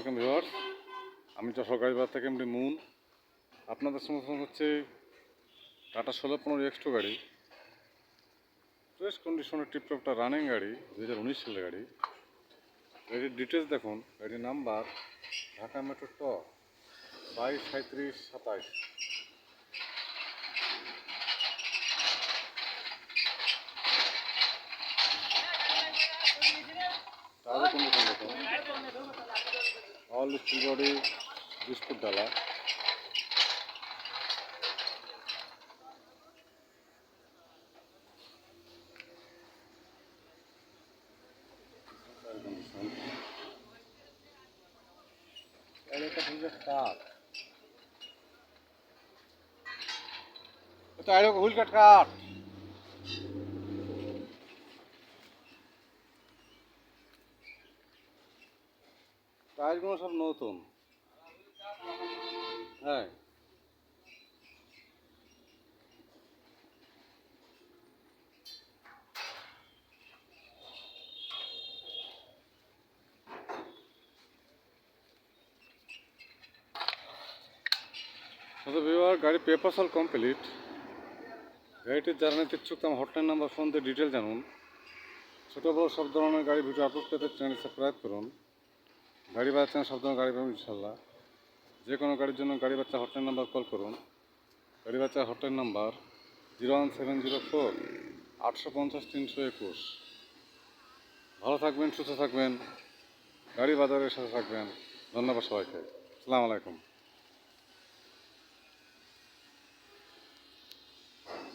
আলাইকুম ভিওয়ার্স আমি সরকারি বাজার থেকে এমনি মুন। আপনাদের সমর্থন হচ্ছে টাটা ষোলো পনেরো এক্সট্রো গাড়ি। ফ্রেশ কন্ডিশনের টিপটপটা রানিং গাড়ি দু হাজার উনিশ সালের গাড়ি। গাড়ির ডিটেলস দেখুন। গাড়ির নাম্বার ঢাকা মেট্রো ট বাইশ সাঁত্রিশ সাতাইশ। অল স্টিল বডি বিস্কুট ডালা। এটা হুইল কাট কাট টায়ারগুলো সব নতুন। হ্যাঁ। আচ্ছা গাড়ি পেপার অল কমপ্লিট। গাড়িটির যারা ইচ্ছুক আমার হটলাইন নাম্বার ফোন দিয়ে ডিটেল জানুন। ছোটো বড় সব ধরনের গাড়ি ভিডিও আপলোড পেতে চ্যানেল সাবস্ক্রাইব করুন। গাড়ি বাচ্চা সব ধরনের গাড়ি পাবেন ইনশাল্লাহ যে কোনো গাড়ির জন্য গাড়ি বাচ্চা হটলাইন নাম্বার কল করুন। গাড়ি বাচ্চা hotline number zero one seven zero four আটশো পঞ্চাশ তিনশো একুশ ভালো থাকবেন, সুস্থ থাকবেন, গাড়ি বাজারের সাথে থাকবেন। ধন্যবাদ সবাইকে। আসসালামু আলাইকুম।